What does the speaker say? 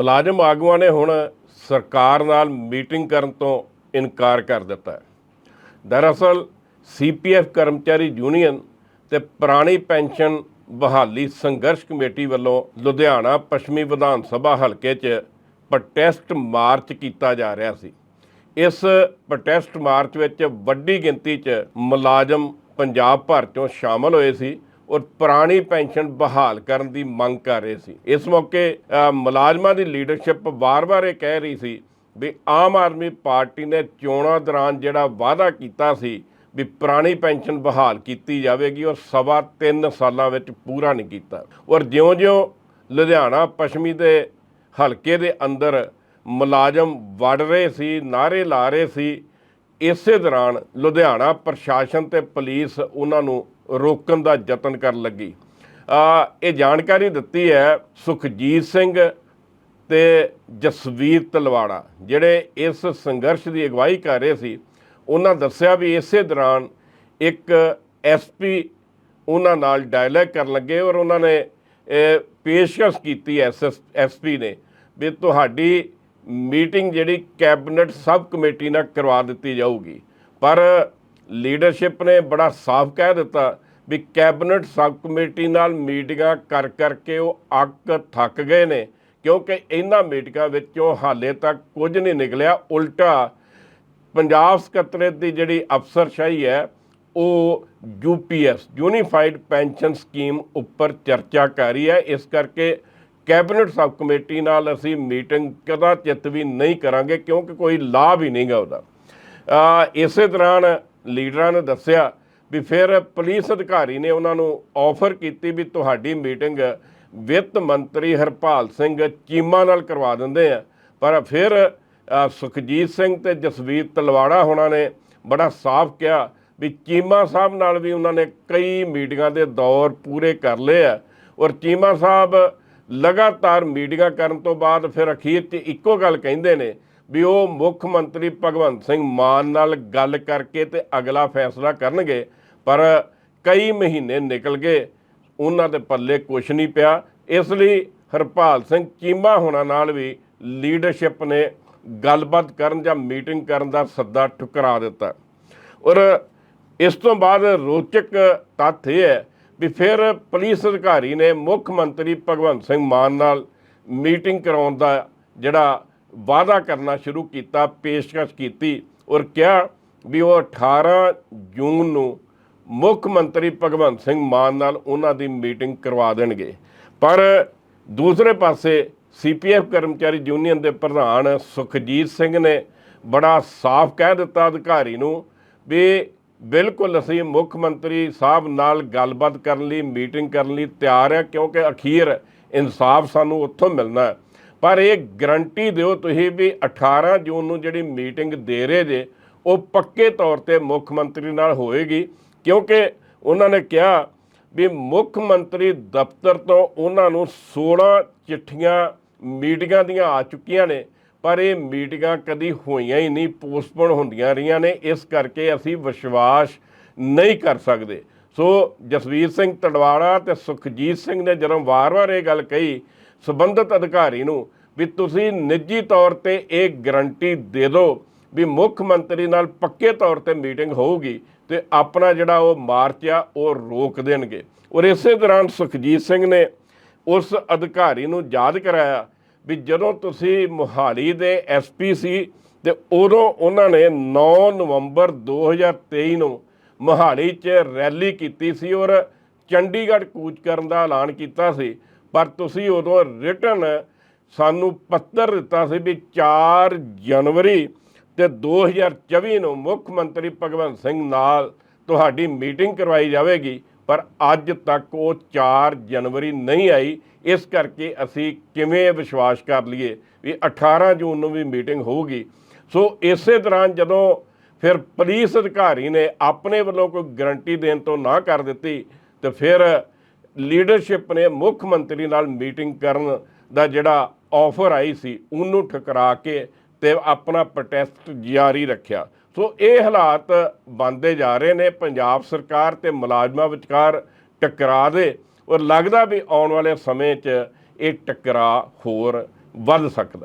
ਮੁਲਾਜ਼ਮ ਆਗੂਆਂ ਨੇ ਹੁਣ ਸਰਕਾਰ ਨਾਲ ਮੀਟਿੰਗ ਕਰਨ ਤੋਂ ਇਨਕਾਰ ਕਰ ਦਿੱਤਾ ਹੈ। ਦਰਅਸਲ ਸੀਪੀਐਫ ਕਰਮਚਾਰੀ ਯੂਨੀਅਨ ਤੇ ਪੁਰਾਣੀ ਪੈਨਸ਼ਨ ਬਹਾਲੀ ਸੰਘਰਸ਼ ਕਮੇਟੀ ਵੱਲੋਂ ਲੁਧਿਆਣਾ ਪੱਛਮੀ ਵਿਧਾਨ ਸਭਾ ਹਲਕੇ 'ਚ ਪ੍ਰੋਟੈਸਟ ਮਾਰਚ ਕੀਤਾ ਜਾ ਰਿਹਾ ਸੀ। ਇਸ ਪ੍ਰੋਟੈਸਟ ਮਾਰਚ ਵਿੱਚ ਵੱਡੀ ਗਿਣਤੀ 'ਚ ਮੁਲਾਜ਼ਮ ਪੰਜਾਬ ਭਰ ਚੋਂ ਸ਼ਾਮਲ ਹੋਏ ਸੀ ਔਰ ਪੁਰਾਣੀ ਪੈਨਸ਼ਨ ਬਹਾਲ ਕਰਨ ਦੀ ਮੰਗ ਕਰ ਰਹੇ ਸੀ। ਇਸ ਮੌਕੇ ਮੁਲਾਜ਼ਮਾਂ ਦੀ ਲੀਡਰਸ਼ਿਪ ਵਾਰ-ਵਾਰ ਇਹ ਕਹਿ ਰਹੀ ਸੀ ਵੀ ਆਮ ਆਦਮੀ ਪਾਰਟੀ ਨੇ ਚੋਣਾਂ ਦੌਰਾਨ ਜਿਹੜਾ ਵਾਅਦਾ ਕੀਤਾ ਸੀ ਵੀ ਪੁਰਾਣੀ ਪੈਨਸ਼ਨ ਬਹਾਲ ਕੀਤੀ ਜਾਵੇਗੀ ਔਰ ਸਵਾ 3 ਸਾਲਾਂ ਵਿੱਚ ਪੂਰਾ ਨਹੀਂ ਕੀਤਾ। ਔਰ ਜਿਉਂ-ਜਿਉਂ ਲੁਧਿਆਣਾ ਪੱਛਮੀ ਦੇ ਹਲਕੇ ਦੇ ਅੰਦਰ ਮੁਲਾਜ਼ਮ ਵੜ ਰਹੇ ਸੀ ਨਾਰੇ ਲਾ ਰਹੇ ਸੀ, ਇਸੇ ਦੌਰਾਨ ਲੁਧਿਆਣਾ ਪ੍ਰਸ਼ਾਸਨ ਤੇ ਪੁਲਿਸ ਉਹਨਾਂ ਨੂੰ ਰੋਕਣ ਦਾ ਯਤਨ ਕਰਨ ਲੱਗੀ। ਇਹ ਜਾਣਕਾਰੀ ਦਿੱਤੀ ਹੈ ਸੁਖਜੀਤ ਸਿੰਘ ਤੇ ਜਸਵੀਰ ਤਲਵਾੜਾ, ਜਿਹੜੇ ਇਸ ਸੰਘਰਸ਼ ਦੀ ਅਗਵਾਈ ਕਰ ਰਹੇ ਸੀ। ਉਹਨਾਂ ਦੱਸਿਆ ਵੀ ਇਸੇ ਦੌਰਾਨ ਇੱਕ ਐਸਪੀ ਉਹਨਾਂ ਨਾਲ ਡਾਇਲੌਗ ਕਰਨ ਲੱਗੇ ਔਰ ਉਹਨਾਂ ਨੇ ਪੇਸ਼ਕਸ਼ ਕੀਤੀ ਐਸਐਸ ਐਸਪੀ ਨੇ ਵੀ ਤੁਹਾਡੀ ਮੀਟਿੰਗ ਜਿਹੜੀ ਕੈਬਨਿਟ ਸਬ ਕਮੇਟੀ ਨਾਲ ਕਰਵਾ ਦਿੱਤੀ ਜਾਊਗੀ। ਪਰ ਲੀਡਰਸ਼ਿਪ ਨੇ ਬੜਾ ਸਾਫ਼ ਕਹਿ ਦਿੱਤਾ ਵੀ ਕੈਬਨਿਟ ਸਬ ਕਮੇਟੀ ਨਾਲ ਮੀਟਿੰਗਾਂ ਕਰ ਕਰਕੇ ਉਹ ਅੱਕ ਥੱਕ ਗਏ ਨੇ, ਕਿਉਂਕਿ ਇਹਨਾਂ ਮੀਟਿੰਗਾਂ ਵਿੱਚੋਂ ਹਾਲੇ ਤੱਕ ਕੁਝ ਨਹੀਂ ਨਿਕਲਿਆ। ਉਲਟਾ ਪੰਜਾਬ ਸਕੱਤਰੇਤ ਦੀ ਜਿਹੜੀ ਅਫਸਰਸ਼ਾਹੀ ਹੈ, ਉਹ ਯੂਪੀਐਸ ਯੂਨੀਫਾਈਡ ਪੈਨਸ਼ਨ ਸਕੀਮ ਉੱਪਰ ਚਰਚਾ ਕਰ ਰਹੀ ਹੈ। ਇਸ ਕਰਕੇ ਕੈਬਨਿਟ ਸਬ ਕਮੇਟੀ ਨਾਲ ਅਸੀਂ ਮੀਟਿੰਗ ਕਦਾ ਚਿੱਤ ਵੀ ਨਹੀਂ ਕਰਾਂਗੇ, ਕਿਉਂਕਿ ਕੋਈ ਲਾਭ ਹੀ ਨਹੀਂਗਾ ਉਹਦਾ। ਇਸੇ ਦੌਰਾਨ ਲੀਡਰਾਂ ਨੇ ਦੱਸਿਆ ਵੀ ਫਿਰ ਪੁਲਿਸ ਅਧਿਕਾਰੀ ਨੇ ਉਹਨਾਂ ਨੂੰ ਆਫਰ ਕੀਤੀ ਵੀ ਤੁਹਾਡੀ ਮੀਟਿੰਗ ਵਿੱਤ ਮੰਤਰੀ ਹਰਪਾਲ ਸਿੰਘ ਚੀਮਾ ਨਾਲ ਕਰਵਾ ਦਿੰਦੇ ਆ। ਪਰ ਫਿਰ ਸੁਖਜੀਤ ਸਿੰਘ ਤੇ ਜਸਵੀਰ ਤਲਵਾੜਾ ਹੋਣਾ ਨੇ ਬੜਾ ਸਾਫ਼ ਕਿਹਾ ਵੀ ਚੀਮਾ ਸਾਹਿਬ ਨਾਲ ਵੀ ਉਹਨਾਂ ਨੇ ਕਈ ਮੀਟਿੰਗਾਂ ਦੇ ਦੌਰ ਪੂਰੇ ਕਰ ਲਏ ਆ। ਔਰ ਚੀਮਾ ਸਾਹਿਬ ਲਗਾਤਾਰ ਮੀਟਿੰਗਾਂ ਕਰਨ ਤੋਂ ਬਾਅਦ ਫਿਰ ਅਖੀਰ 'ਚ ਇੱਕੋ ਗੱਲ ਕਹਿੰਦੇ ਨੇ ਵੀ ਉਹ ਮੁੱਖ ਮੰਤਰੀ ਭਗਵੰਤ ਸਿੰਘ ਮਾਨ ਨਾਲ ਗੱਲ ਕਰਕੇ ਤੇ ਅਗਲਾ ਫੈਸਲਾ ਕਰਨਗੇ, ਪਰ ਕਈ ਮਹੀਨੇ ਨਿਕਲ ਗਏ, ਉਹਨਾਂ ਦੇ ਪੱਲੇ ਕੁਝ ਨਹੀਂ ਪਿਆ। ਇਸ ਲਈ ਹਰਪਾਲ ਸਿੰਘ ਚੀਮਾ ਹੋਣਾ ਨਾਲ ਵੀ ਲੀਡਰਸ਼ਿਪ ਨੇ ਗੱਲਬਾਤ ਕਰਨ ਜਾਂ ਮੀਟਿੰਗ ਕਰਨ ਦਾ ਸੱਦਾ ਠੁਕਰਾ ਦਿੱਤਾ। ਔਰ ਇਸ ਤੋਂ ਬਾਅਦ ਰੋਚਕ ਤੱਥ ਇਹ ਹੈ ਵੀ ਫਿਰ ਪੁਲਿਸ ਅਧਿਕਾਰੀ ਨੇ ਮੁੱਖ ਮੰਤਰੀ ਭਗਵੰਤ ਸਿੰਘ ਮਾਨ ਨਾਲ ਮੀਟਿੰਗ ਕਰਾਉਣ ਦਾ ਜਿਹੜਾ ਵਾਅਦਾ ਕਰਨਾ ਸ਼ੁਰੂ ਕੀਤਾ, ਪੇਸ਼ਕਸ਼ ਕੀਤੀ ਔਰ ਕਿਹਾ ਵੀ ਉਹ 18 ਜੂਨ ਨੂੰ ਮੁੱਖ ਮੰਤਰੀ ਭਗਵੰਤ ਸਿੰਘ ਮਾਨ ਨਾਲ ਉਹਨਾਂ ਦੀ ਮੀਟਿੰਗ ਕਰਵਾ ਦੇਣਗੇ। ਪਰ ਦੂਸਰੇ ਪਾਸੇ ਸੀਪੀਐਫ ਕਰਮਚਾਰੀ ਯੂਨੀਅਨ ਦੇ ਪ੍ਰਧਾਨ ਸੁਖਜੀਤ ਸਿੰਘ ਨੇ ਬੜਾ ਸਾਫ਼ ਕਹਿ ਦਿੱਤਾ ਅਧਿਕਾਰੀ ਨੂੰ ਵੀ ਬਿਲਕੁਲ ਅਸੀਂ ਮੁੱਖ ਮੰਤਰੀ ਸਾਹਿਬ ਨਾਲ ਗੱਲਬਾਤ ਕਰਨ ਲਈ, ਮੀਟਿੰਗ ਕਰਨ ਲਈ ਤਿਆਰ ਹਾਂ ਕਿਉਂਕਿ ਅਖੀਰ ਇਨਸਾਫ ਸਾਨੂੰ ਉੱਥੋਂ ਮਿਲਣਾ ਹੈ। ਪਰ ਇਹ ਗਰੰਟੀ ਦਿਓ ਤੁਸੀਂ ਵੀ 18 ਜੂਨ ਨੂੰ ਜਿਹੜੀ ਮੀਟਿੰਗ ਦੇ ਰਹੇ ਜੇ, ਉਹ ਪੱਕੇ ਤੌਰ ਤੇ ਮੁੱਖ ਮੰਤਰੀ ਨਾਲ ਹੋਏਗੀ, ਕਿਉਂਕਿ ਉਹਨਾਂ ਨੇ ਕਿਹਾ ਵੀ ਮੁੱਖ ਮੰਤਰੀ ਦਫ਼ਤਰ ਤੋਂ ਉਹਨਾਂ ਨੂੰ 16 ਚਿੱਠੀਆਂ ਮੀਟਿੰਗਾਂ ਦੀਆਂ ਆ ਚੁੱਕੀਆਂ ਨੇ, ਪਰ ਇਹ ਮੀਟਿੰਗਾਂ ਕਦੀ ਹੋਈਆਂ ਹੀ ਨਹੀਂ, ਪੋਸਟਪੋਨ ਹੁੰਦੀਆਂ ਰਹੀਆਂ ਨੇ, ਇਸ ਕਰਕੇ ਅਸੀਂ ਵਿਸ਼ਵਾਸ ਨਹੀਂ ਕਰ ਸਕਦੇ। ਸੋ ਜਸਵੀਰ ਸਿੰਘ ਤੜਵਾੜਾ ਤੇ ਸੁਖਜੀਤ ਸਿੰਘ ਨੇ ਜਦੋਂ ਵਾਰ-ਵਾਰ ਇਹ ਗੱਲ ਕਹੀ ਸਬੰਧਤ ਅਧਿਕਾਰੀ ਨੂੰ ਵੀ ਤੁਸੀਂ ਨਿੱਜੀ ਤੌਰ ਤੇ ਇਹ ਗਰੰਟੀ ਦੇ ਦਿਓ ਵੀ ਮੁੱਖ ਮੰਤਰੀ ਨਾਲ ਪੱਕੇ ਤੌਰ ਤੇ ਮੀਟਿੰਗ ਹੋਊਗੀ ਤੇ ਆਪਣਾ ਜਿਹੜਾ ਉਹ ਮਾਰਚ ਆ, ਉਹ ਰੋਕ ਦੇਣਗੇ। ਔਰ ਇਸੇ ਦੌਰਾਨ ਸੁਖਜੀਤ ਸਿੰਘ ਨੇ ਉਸ ਅਧਿਕਾਰੀ ਨੂੰ ਯਾਦ ਕਰਾਇਆ ਵੀ ਜਦੋਂ ਤੁਸੀਂ ਮੁਹਾਲੀ ਦੇ ਐਸਪੀ ਸੀ ਤੇ ਉਦੋਂ ਉਹਨਾਂ ਨੇ 9 ਨਵੰਬਰ 2023 ਨੂੰ ਮੁਹਾਲੀ 'ਚ ਰੈਲੀ ਕੀਤੀ ਸੀ ਔਰ ਚੰਡੀਗੜ੍ਹ ਕੂਚ ਕਰਨ ਦਾ ਐਲਾਨ ਕੀਤਾ ਸੀ ਪਰ ਤੁਸੀਂ ਉਦੋਂ ਰਿਟਰਨ ਸਾਨੂੰ ਪੱਤਰ ਦਿੱਤਾ ਸੀ ਵੀ 4 ਜਨਵਰੀ ਤੇ 2024 ਨੂੰ ਮੁੱਖ ਮੰਤਰੀ ਭਗਵੰਤ ਸਿੰਘ ਨਾਲ ਤੁਹਾਡੀ ਮੀਟਿੰਗ ਕਰਵਾਈ ਜਾਵੇਗੀ, ਪਰ ਅੱਜ ਤੱਕ ਉਹ 4 ਜਨਵਰੀ ਨਹੀਂ ਆਈ। ਇਸ ਕਰਕੇ ਅਸੀਂ ਕਿਵੇਂ ਵਿਸ਼ਵਾਸ ਕਰ ਲਈਏ ਵੀ 18 ਜੂਨ ਨੂੰ ਵੀ ਮੀਟਿੰਗ ਹੋਊਗੀ। ਸੋ ਇਸੇ ਦੌਰਾਨ ਜਦੋਂ ਫਿਰ ਪੁਲਿਸ ਅਧਿਕਾਰੀ ਨੇ ਆਪਣੇ ਵੱਲੋਂ ਕੋਈ ਗਰੰਟੀ ਦੇਣ ਤੋਂ ਨਾ ਕਰ ਦਿੱਤੀ, ਤੇ ਫਿਰ ਲੀਡਰਸ਼ਿਪ ਨੇ ਮੁੱਖ ਮੰਤਰੀ ਨਾਲ ਮੀਟਿੰਗ ਕਰਨ ਦਾ ਜਿਹੜਾ ਆਫਰ ਆਈ ਸੀ, ਉਹਨੂੰ ਠੁਕਰਾ ਕੇ ਤੇ ਆਪਣਾ ਪ੍ਰੋਟੈਸਟ ਜਾਰੀ ਰੱਖਿਆ। ਸੋ ਇਹ ਹਾਲਾਤ ਬਣਦੇ ਜਾ ਰਹੇ ਨੇ, ਪੰਜਾਬ ਸਰਕਾਰ ਤੇ ਮੁਲਾਜ਼ਮਾਂ ਵਿਚਕਾਰ ਟਕਰਾਅ ਦੇ, ਔਰ ਲੱਗਦਾ ਵੀ ਆਉਣ ਵਾਲੇ ਸਮੇਂ 'ਚ ਇਹ ਟਕਰਾਅ ਹੋਰ ਵੱਧ ਸਕਦਾ।